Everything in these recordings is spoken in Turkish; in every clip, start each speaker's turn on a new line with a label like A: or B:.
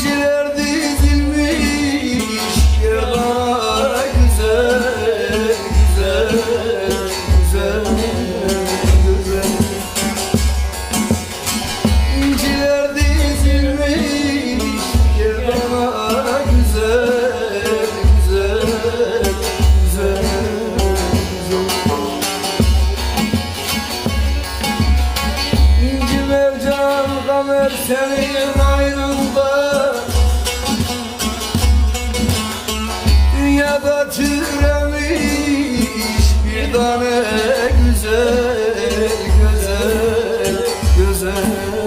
A: zincirler dizilmiş. Yollara güzel, güzel, güzel, güzel. İnciler dizilmiş. Yollara güzel, güzel, güzel, güzel. Kamer senin dünyada türemiş bir tane güzel güzel güzel.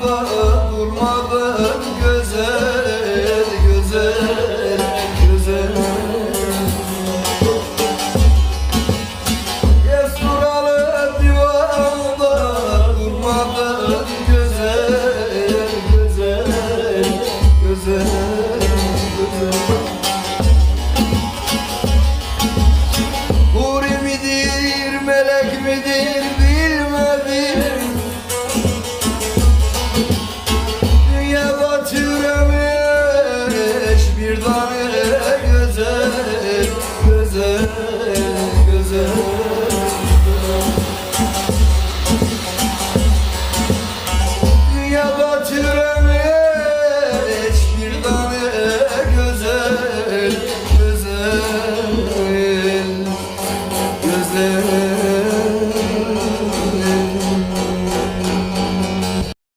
A: yolda durmadım. bir daha